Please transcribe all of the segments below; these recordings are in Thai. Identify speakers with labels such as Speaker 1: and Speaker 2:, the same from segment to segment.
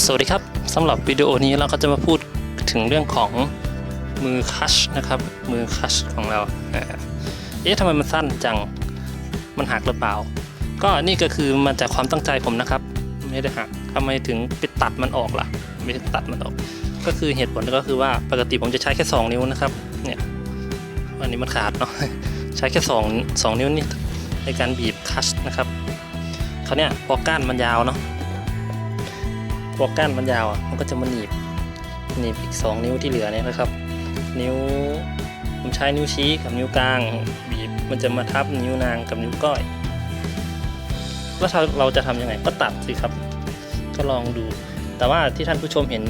Speaker 1: สวัสดีครับสำหรับวิดีโอนี้เราก็จะมาพูดถึงเรื่องของมือคัชนะครับ มือคัชของเรา เอ๊ะทำไมมันสั้นจัง มันหักหรือเปล่า ก็นี่ก็คือมาจากความตั้งใจผมนะครับ ไม่ได้หักทำไมถึงไปตัดมันออกล่ะ ไม่ตัดมันออก ก็คือเหตุผลก็คือว่าปกติผมจะใช้แค่ 2 นิ้วนะครับ เนี่ย อันนี้มันขาดเนาะ ใช้แค่2 2นิ้วนี่ในการบีบคัชนะครับ เขาเนี่ยพอก้านมันยาวเนาะ พอก้านมันยาวอะมันก็จะมาหนีบหนีบอีก 2 นิ้วที่เหลือเนี่ยนะครับ นิ้วผมใช้นิ้วชี้กับนิ้วกลางบีบมันจะมาทับนิ้วนางกับนิ้วก้อยแล้วถ้าเราจะทำยังไงก็ตัดสิครับ ก็ลองดู แต่ว่าที่ท่านผู้ชมเห็น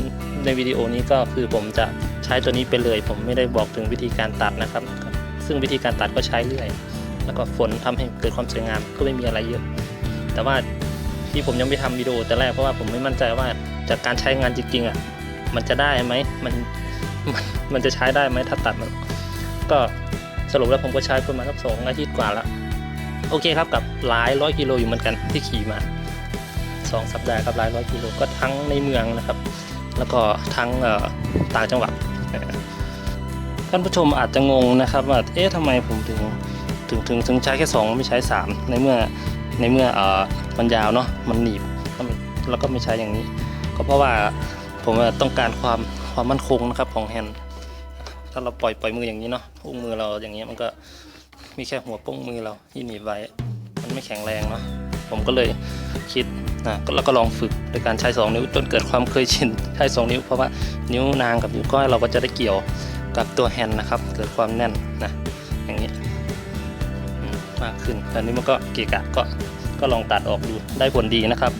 Speaker 1: ในวิดีโอนี้ก็คือผมจะใช้ตัวนี้ไปเลย ผมไม่ได้บอกถึงวิธีการตัดนะครับ ซึ่งวิธีการตัดก็ใช้เรื่อย แล้วก็ฝนทำให้เกิดความสวยงามก็ไม่มีอะไรเยอะ แต่ว่า ที่ผมยังไม่ทำวิดีโอแต่แรกเพราะว่าผมไม่มั่นใจว่าจากการใช้งานจริงๆอะมันจะได้ไหมมันมันมันจะใช้ได้ไหมถ้าตัดมัน ก็สรุปแล้วผมก็ใช้ประมาณสักสองอาทิตย์กว่าล้วโอเคครับกับหลายร้อยกิโลอยู่เหมือนกันที่ขี่มาสองสัปดาห์กับหลายร้อยกิโลก็ทั้งในเมืองนะครับ แล้วก็ทั้งต่างจังหวัดท่านผู้ชมอาจจะงงนะครับว่าเอ๊ะทำไมผมถึงถึงถึงถึงใช้แค่สองไม่ใช้สามในเมื่อในเมื่ออ มันยาวเนาะมันหนีบแล้วก็ไม่ใช้อย่างนี้ ก็เพราะว่าผมต้องการความความมั่นคงนะครับของแฮนด์ถ้าเราปล่อยปล่อยมืออย่างนี้เนาะอุ้งมือเราอย่างนี้มันก็มีแค่หัวโป้งมือเราที่หนีบไว้มันไม่แข็งแรงเนาะผมก็เลยคิดนะแล้วก็ลองฝึกโดยการใช้ 2 นิ้วจนเกิดความเคยชินใช้ 2 นิ้ว เพราะว่านิ้วนางกับนิ้วก้อยเราก็จะได้เกี่ยวกับตัวแฮนด์นะครับ เกิดความแน่นนะอย่างนี้มากขึ้นตอนนี้มันก็เกะกะก็ ก็ลองตัดออกดูได้ผลดีนะครับ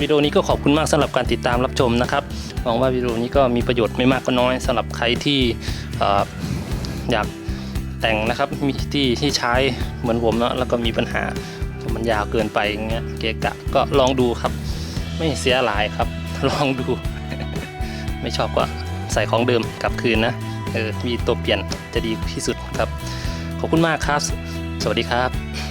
Speaker 1: วิดีโอนี้ก็ขอบคุณมากสำหรับการติดตามรับชมนะครับหวังว่าวิดีโอนี้ก็มีประโยชน์ไม่มากก็น้อยสำหรับใครที่ออยากแต่งนะครับมีที่ที่ใช้เหมือนผมเนาะแล้วก็มีปัญหามันยาวเกินไปอย่างเงี้ยเกะกะก็ลองดูครับ ไม่เสียหลายครับ ลองดู ไม่ชอบก็ใส่ของเดิมกลับคืนนะเออมีตัวเปลี่ยนจะดีที่สุดครับ ขอบคุณมากครับ สวัสดีครับ